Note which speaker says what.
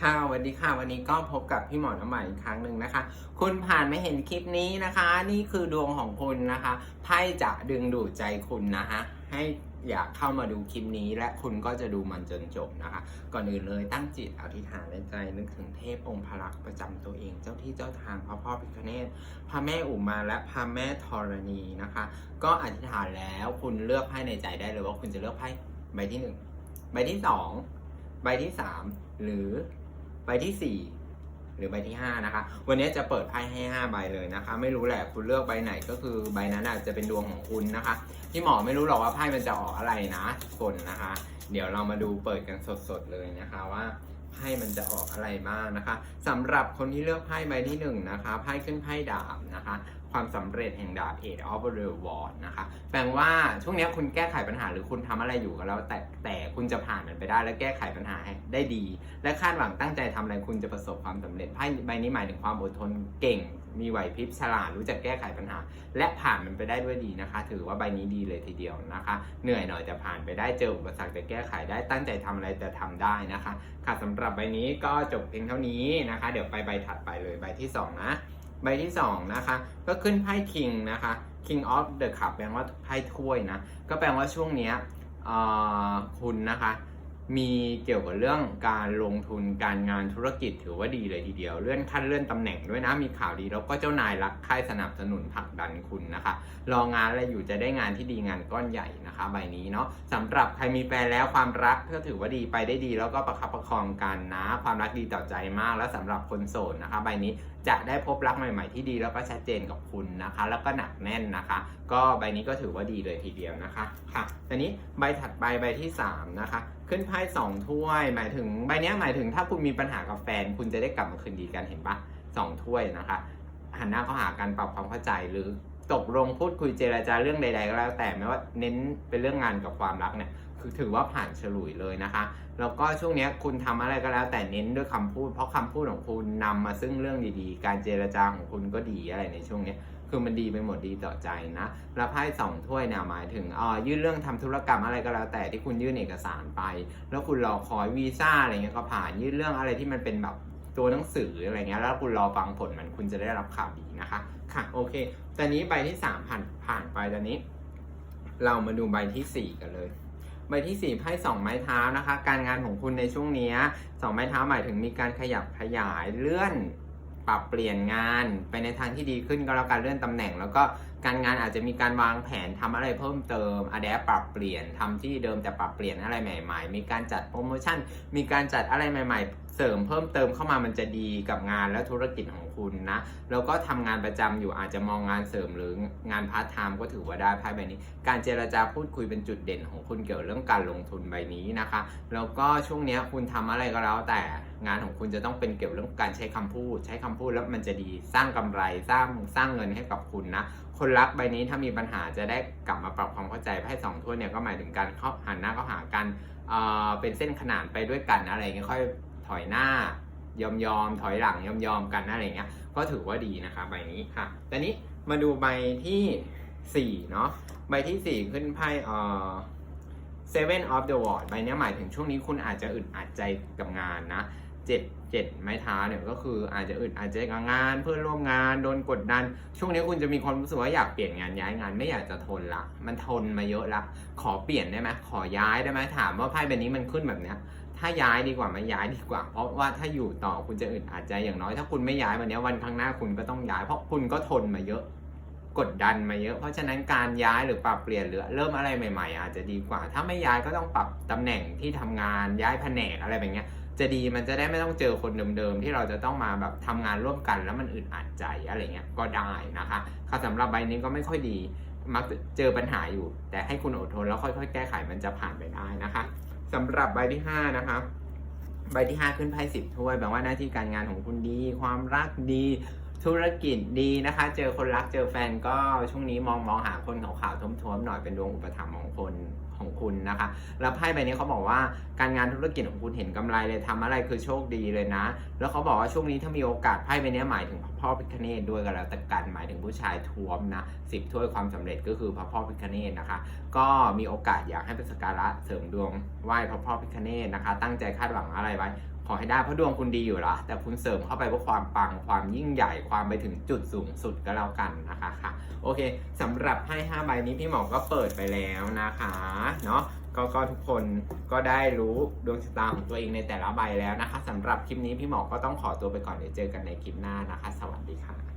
Speaker 1: ค่ะวัสดีค่ะ วันนี้ก็พบกับพี่หมอน้ำใหม่อีกครั้งหนึ่งนะคะ คุณผ่านไม่เห็นคลิปนี้นะคะ นี่คือดวงของคุณนะคะไพ่จะดึงดูดใจคุณนะคะให้อยากเข้ามาดูคลิปนี้และคุณก็จะดูมันจนจบนะคะ ก่อนอื่นเลยตั้งจิตอธิษฐานในใจนึกถึงเทพองค์พระลักษ์ประจำตัวเองเจ้าที่เจ้าทางพระพ่อพิฆเนศพระแม่อุมาและพระแม่ธรณีนะคะ ก็อธิษฐานแล้วคุณเลือกไพ่ในใจได้เลยว่าคุณจะเลือกไพ่ใบที่หนึ่งใบที่สองใบที่สามหรือ ใบที่ 4 หรือใบที่ 5 นะคะ วันนี้จะเปิดไพ่ให้ 5 ใบเลยนะคะ ไม่รู้แหละคุณเลือกใบไหนก็คือใบนั้นอาจจะเป็นดวงของคุณนะคะ ที่หมอไม่รู้หรอกว่าไพ่มันจะออกอะไรนะคนนะคะ เดี๋ยวเรามาดูเปิดกันสดๆเลยนะคะว่าไพ่มันจะออกอะไรบ้างนะคะสำหรับคนที่เลือกไพ่ใบที่1นะคะไพ่ขึ้นไพ่ดาบ นะคะ ความสำเร็จแห่งดาบ Eight of the World นะคะ แปลว่าช่วงนี้คุณแก้ไขปัญหาหรือคุณทำอะไรอยู่ก็แล้วแต่แต่คุณจะผ่านมันไปได้ และแก้ไขปัญหาได้ดี และคาดหวังตั้งใจทำอะไรคุณจะประสบความสำเร็จไพ่ใบนี้หมายถึงความอดทนเก่ง มีไหวพริบฉลาดรู้จักแก้ไขปัญหา และผ่านมันไปได้ด้วยดีนะคะ ถือว่าใบนี้ดีเลยทีเดียวนะคะ เหนื่อยหน่อยแต่ผ่านไปได้เจออุปสรรคแต่แก้ไขได้ตั้งใจทำอะไรแต่ทำได้นะคะ ค่ะสำหรับใบนี้ก็จบเพียงเท่านี้นะคะ เดี๋ยวไปใบถัดไปเลยใบที่สองนะ ใบที่สองนะคะ ก็ขึ้นไพ่ King นะคะ King of the Cup แปลว่าไพ่ถ้วยนะ ก็แปลว่าช่วงนี้คุณนะคะ มีเกี่ยวกับเรื่องการลงทุนการงานธุรกิจถือว่าดีเลยทีเดียว เลื่อนขั้นเลื่อนตำแหน่งด้วยนะ มีข่าวดีแล้วก็เจ้านายรักใคร่สนับสนุนผลักดันคุณนะคะ รองานอะไรอยู่จะได้งานที่ดีงานก้อนใหญ่นะคะ ใบนี้เนาะสำหรับใครมีแฟนแล้วความรักก็ถือว่าดีไปได้ดี แล้วก็ประคับประคองกันนะ ความรักดีต่อใจมาก และสำหรับคนโสดนะคะ ใบนี้ จะได้พบรักใหม่ ๆ ที่ดีแล้วก็ชัดเจนกับคุณนะคะ แล้วก็หนักแน่นนะคะ ก็ใบนี้ก็ถือว่าดีเลยทีเดียวนะคะค่ะตอนนี้ใบถัดไปใบที่สามนะคะ ขึ้นไพ่สองถ้วย หมายถึงใบนี้หมายถึงถ้าคุณมีปัญหากับแฟน คุณจะได้กลับมาคืนดีกันเห็นปะสองถ้วยนะคะหันหน้าเข้าหากันปรับความเข้าใจหรือ ตกลงพูดคุยเจราจาเรื่องใด ๆ ก็แล้วแต่ไม่ว่าเน้นเป็นเรื่องงานกับความรักเนี่ยคือถือว่าผ่านฉลุยเลยนะคะ แล้วก็ช่วงนี้คุณทำอะไรก็แล้ว แต่เน้นด้วยคำพูด เพราะคำพูดของคุณนำมาซึ่งเรื่องดีๆ การเจรจาของคุณก็ดีอะไรในช่วงนี้คือมันดีไปหมดดีต่อใจนะแล้วไพ่สองถ้วยเนี่ยหมายถึงอ่ายื่นเรื่องทำธุรกรรมอะไรก็แล้วแต่ที่คุณยื่นเอกสารไป แล้วคุณรอคอยวีซ่าอะไรเงี้ยก็ผ่านยื่นเรื่องอะไรที่มันเป็นแบบ ตัวหนังสืออะไรเงี้ยแล้วคุณรอฟังผลมันคุณจะได้รับข่าวดีนะคะ ค่ะโอเคตอนนี้ใบที่สามผ่านผ่านไปตอนนี้ เรามาดูใบที่สี่กันเลยใบที่สี่ไพ่สองไม้เท้านะคะ การงานของคุณในช่วงนี้สองไม้เท้าหมายถึงมีการขยับขยายเลื่อนปรับเปลี่ยนงานไปในทางที่ดีขึ้นก็แล้วกันเลื่อนตำแหน่ง แล้วก็การงานอาจจะมีการวางแผนทำอะไรเพิ่มเติมอะแดปปรับเปลี่ยนทำที่เดิมแต่ปรับเปลี่ยนอะไรใหม่ ๆ มีการจัดโปรโมชั่น มีการจัดอะไรใหม่ ๆ เสริมเพิ่มเติมเข้ามามันจะดีกับงานและธุรกิจของคุณนะ แล้วก็ทำงานประจำอยู่อาจจะมองงานเสริมหรืองานพาร์ทไทม์ก็ถือว่าได้ไพ่ใบนี้ การเจรจาพูดคุยเป็นจุดเด่นของคุณเกี่ยวเรื่องการลงทุนใบนี้นะคะ แล้วก็ช่วงนี้คุณทำอะไรก็แล้วแต่งานของคุณจะต้องเป็นเกี่ยวเรื่องการใช้คำพูด ใช้คำพูดแล้วมันจะดีสร้างกำไรสร้างสร้างเงินให้กับคุณนะคนรักใบนี้ถ้ามีปัญหาจะได้กลับมาปรับความเข้าใจไพ่สองถ้วยเนี่ยก็หมายถึงการเข้าหันหน้าเข้าหากันเเป็นเส้นขนานไปด้วยกันอะไรเงี้ยค่อย ถอยหน้ายอมยอมถอยหลังยอมยอมกันอะไรเงี้ยก็ถือว่าดีนะคะใบนี้ค่ะตอนนี้มาดูใบที่สี่เนาะใบที่สี่ขึ้นไพ่เอ่อ Seven of the World ใบนี้หมายถึงช่วงนี้คุณอาจจะอึดอัดใจกับงานนะเจ็ดเจ็ดไม้เท้าเนี่ยก็คืออาจจะอึดอัดใจกับงาน เพื่อนร่วมงานโดนกดดัน ช่วงนี้คุณจะมีความรู้สึกว่าอยากเปลี่ยนงานย้ายงานไม่อยากจะทนละ มันทนมาเยอะละ ขอเปลี่ยนได้ไหมขอย้ายได้ไหมถามว่าไพ่ใบนี้มันขึ้นแบบเนี้ย ถ้าย้ายดีกว่าไม่ย้ายดีกว่า เพราะว่าถ้าอยู่ต่อคุณจะอึดอัดใจอย่างน้อย ถ้าคุณไม่ย้ายวันนี้วันข้างหน้าคุณก็ต้องย้าย เพราะคุณก็ทนมาเยอะกดดันมาเยอะ เพราะฉะนั้นการย้ายหรือปรับเปลี่ยนหรือเริ่มอะไรใหม่ ๆ อาจจะดีกว่า ถ้าไม่ย้ายก็ต้องปรับตำแหน่งที่ทำงานย้ายแผนกอะไรแบบเนี้ยจะดีมันจะได้ไม่ต้องเจอคนเดิมๆ ที่เราจะต้องมาแบบทำงานร่วมกันแล้วมันอึดอัดใจอะไรเงี้ยก็ได้นะคะค่ะสำหรับใบนี้ก็ไม่ค่อยดี มักเจอปัญหาอยู่ แต่ให้คุณอดทนแล้วค่อยๆ แก้ไขมันจะผ่านไปได้นะคะ สำหรับใบที่ห้านะคะใบที่5ขึ้นไพ่สิบถ้วยแปลว่าหน้าที่การงานของคุณดี ความรักดี ธุรกิจดีนะคะ เจอคนรักเจอแฟนก็ช่วงนี้มองมองหาคนขาวๆท้วมๆหน่อยเป็นดวงอุปถัมภ์ของคนของคุณนะคะ แล้วไพ่ใบนี้เขาบอกว่าการงานธุรกิจของคุณเห็นกำไรเลยทำอะไรคือโชคดีเลยนะ แล้วเขาบอกว่าช่วงนี้ถ้ามีโอกาสไพ่ใบนี้หมายถึงพ่อพิคเนตด้วยกันแล้วแต่กันหมายถึงผู้ชายท้วมนะสิบถ้วยความสำเร็จก็คือพระพ่อพิคเนตนะคะ ก็มีโอกาสอยากให้ไปสักการะเสริมดวงไหว้พระพ่อพิคเนตนะคะ ตั้งใจคาดหวังอะไรไว้ ขอให้ได้เพราะดวงคุณดีอยู่แล้วแต่คุณเสริมเข้าไปเพื่อความปังความยิ่งใหญ่ความไปถึงจุดสูงสุดก็แล้วกันนะคะค่ะโอเคสำหรับให้5ใบนี้พี่หมอก็เปิดไปแล้วนะคะเนาะก็ก็ทุกคนก็ได้รู้ดวงชะตาของตัวเองในแต่ละใบแล้วนะคะสำหรับคลิปนี้พี่หมอก็ต้องขอตัวไปก่อนเดี๋ยวเจอกันในคลิปหน้านะคะ สวัสดีค่ะ